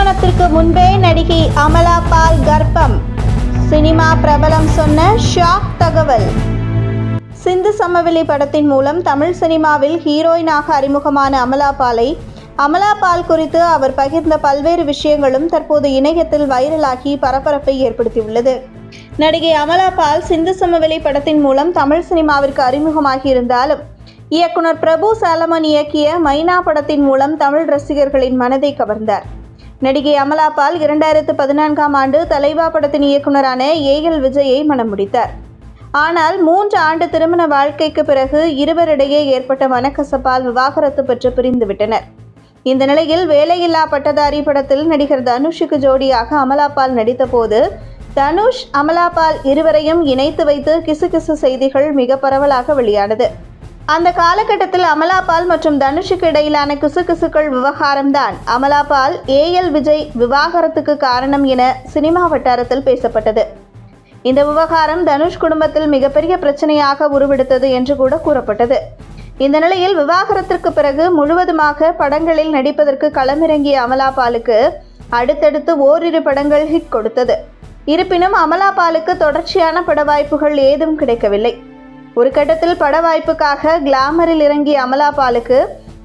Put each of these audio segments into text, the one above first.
திருமணத்திற்கு முன்பே நடிகை அமலா பால் கர்ப்பம். சினிமா பிரபலம் சொன்ன ஷாக் தகவல். சிந்து சமவெளி படத்தின் மூலம் தமிழ் சினிமாவில் ஹீரோயினாக அறிமுகமான அமலா பாலை அமலா பால் குறித்து அவர் பகிர்ந்த பல்வேறு விஷயங்களும் தற்போது இணையத்தில் வைரலாகி பரபரப்பை ஏற்படுத்தியுள்ளது. நடிகை அமலா பால் சிந்து சமவெளி படத்தின் மூலம் தமிழ் சினிமாவிற்கு அறிமுகமாகி இருந்தாலும் இயக்குனர் பிரபு சாலமன் இயக்கிய மைனா படத்தின் மூலம் தமிழ் ரசிகர்களின் மனதை கவர்ந்தார். நடிகை அமலா பால் இரண்டாயிரத்து பதினான்காம் ஆண்டு தலைவா படத்தின் இயக்குனரான ஏஎல் விஜயை மனம் முடித்தார் ஆனால் மூன்று ஆண்டு திருமண வாழ்க்கைக்கு பிறகு இருவரிடையே ஏற்பட்ட மனக்கசப்பால் விவாகரத்து பெற்று பிரிந்துவிட்டனர் இந்த நிலையில் வேலையில்லா பட்டதாரி படத்தில் நடிகர் தனுஷுக்கு ஜோடியாக அமலாபால் நடித்தபோது தனுஷ் அமலாபால் இருவரையும் இணைத்து வைத்து கிசுகிசு செய்திகள் மிக பரவலாக வெளியானது. அந்த காலகட்டத்தில் அமலாபால் மற்றும் தனுஷுக்கு இடையிலான கிசுகிசுக்கள் விவகாரம்தான். அமலாபால் ஏஎல் விஜய் விவாகரத்துக்கு காரணம் என சினிமா வட்டாரத்தில் பேசப்பட்டது. இந்த விவகாரம் தனுஷ் குடும்பத்தில் மிகப்பெரிய பிரச்சனையாக உருவெடுத்தது என்று கூட கூறப்பட்டது. இந்த நிலையில் விவாகரத்திற்கு பிறகு முழுவதுமாக படங்களில் நடிப்பதற்கு களமிறங்கிய அமலாபாலுக்கு அடுத்தடுத்து ஓரிரு படங்கள் ஹிட் கொடுத்தது. இருப்பினும் அமலாபாலுக்கு தொடர்ச்சியான பட வாய்ப்புகள் ஏதும் கிடைக்கவில்லை. ஒரு கட்டத்தில் பட வாய்ப்புக்காக கிளாமரில் இறங்கிய அமலாபாலுக்கு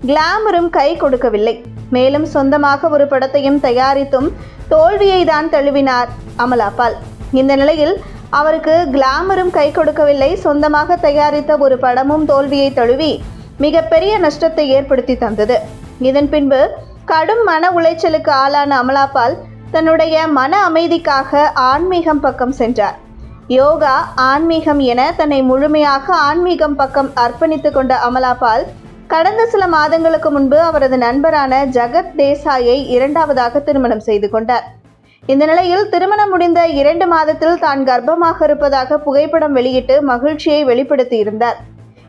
கிளாமரும் கை கொடுக்கவில்லை. மேலும் சொந்தமாக ஒரு படத்தையும் தயாரித்தும் தோல்வியை தான் தழுவினார் அமலாபால். இந்த நிலையில் அவருக்கு கிளாமரும் கை கொடுக்கவில்லை சொந்தமாக தயாரித்த ஒரு படமும் தோல்வியை தழுவி மிகப்பெரிய நஷ்டத்தை ஏற்படுத்தி தந்தது. இதன் பின்பு கடும் மன உளைச்சலுக்கு ஆளான அமலாபால் தன்னுடைய மன அமைதிக்காக ஆன்மீகம் பக்கம் சென்றார். யோகா ஆன்மீகம் என தன்னை முழுமையாக ஆன்மீகம் பக்கம் அர்ப்பணித்து கொண்ட அமலாபால் கடந்த சில மாதங்களுக்கு முன்பு அவரது நண்பரான ஜகத் தேசாயை இரண்டாவதாக திருமணம் செய்து கொண்டார். இந்த நிலையில் திருமணம் முடிந்த இரண்டு மாதத்தில் தான் கர்ப்பமாக இருப்பதாக புகைப்படம் வெளியிட்டு மகிழ்ச்சியை வெளிப்படுத்தியிருந்தார்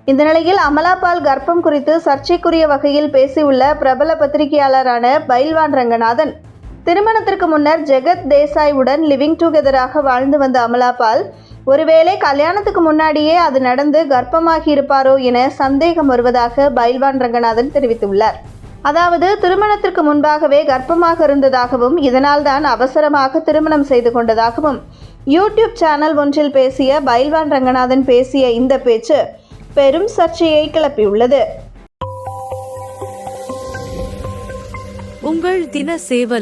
இந்த நிலையில் அமலாபால் கர்ப்பம் குறித்து சர்ச்சைக்குரிய வகையில் பேசியுள்ள பிரபல பத்திரிகையாளரான பைல்வான் ரங்கநாதன் திருமணத்திற்கு முன்னர் ஜெகத் தேசாயுடன் லிவிங் டுகெதராக வாழ்ந்து வந்த அமலாபால் ஒருவேளை கல்யாணத்துக்கு முன்னாடியே அது நடந்து கர்ப்பமாகி இருப்பாரோ என சந்தேகம் வருவதாக பைல்வான் ரங்கநாதன் தெரிவித்துள்ளார். அதாவது திருமணத்திற்கு முன்பாகவே கர்ப்பமாக இருந்ததாகவும் இதனால்தான் அவசரமாக திருமணம் செய்து கொண்டதாகவும் யூடியூப் சேனல் ஒன்றில் பேசிய பைல்வான் ரங்கநாதன் பேசிய இந்த பேச்சு பெரும் சர்ச்சையை கிளப்பியுள்ளது. உங்கள் தின சேவல்